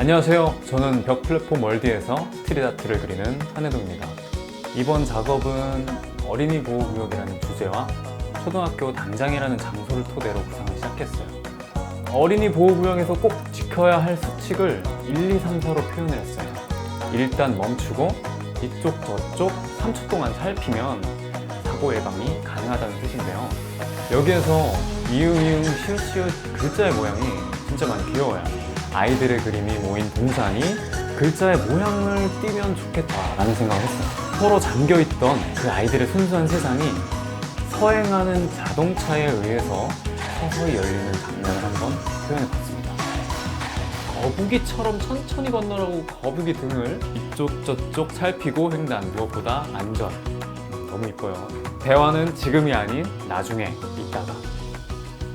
안녕하세요. 저는 벽 플랫폼 월드에서 스트리트아트를 그리는 한혜동입니다. 이번 작업은 어린이 보호구역이라는 주제와 초등학교 단장이라는 장소를 토대로 구상을 시작했어요. 어린이 보호구역에서 꼭 지켜야 할 수칙을 1, 2, 3, 4로 표현을 했어요. 일단 멈추고 이쪽 저쪽 3초 동안 살피면 사고 예방이 가능하다는 뜻인데요. 여기에서 이응 이응 시읒 시읒 글자의 모양이 진짜 많이 귀여워요. 아이들의 그림이 모인 동산이 글자의 모양을 띄면 좋겠다라는 생각을 했어요. 서로 잠겨있던 그 아이들의 순수한 세상이 서행하는 자동차에 의해서 서서히 열리는 장면을 한번 표현해봤습니다. 거북이처럼 천천히 건너라고 거북이 등을 이쪽 저쪽 살피고 횡단 무엇보다 안전 음, 너무 이뻐요 대화는 지금이 아닌 나중에 이따가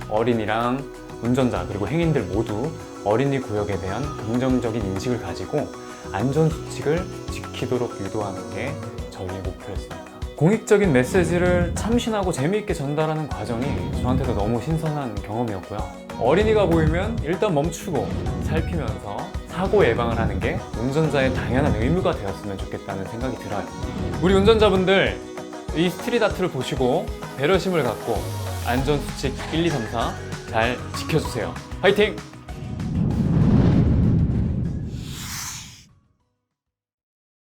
어린이랑 운전자 그리고 행인들 모두 어린이 구역에 대한 긍정적인 인식을 가지고 안전 수칙을 지키도록 유도하는 게 저희의 목표였습니다. 공익적인 메시지를 참신하고 재미있게 전달하는 과정이 저한테도 너무 신선한 경험이었고요. 어린이가 보이면 일단 멈추고 살피면서 사고 예방을 하는 게 운전자의 당연한 의무가 되었으면 좋겠다는 생각이 들어요. 우리 운전자분들 이 스트릿 아트를 보시고 배려심을 갖고 안전 수칙 1, 2, 3, 4 잘 지켜주세요. 화이팅!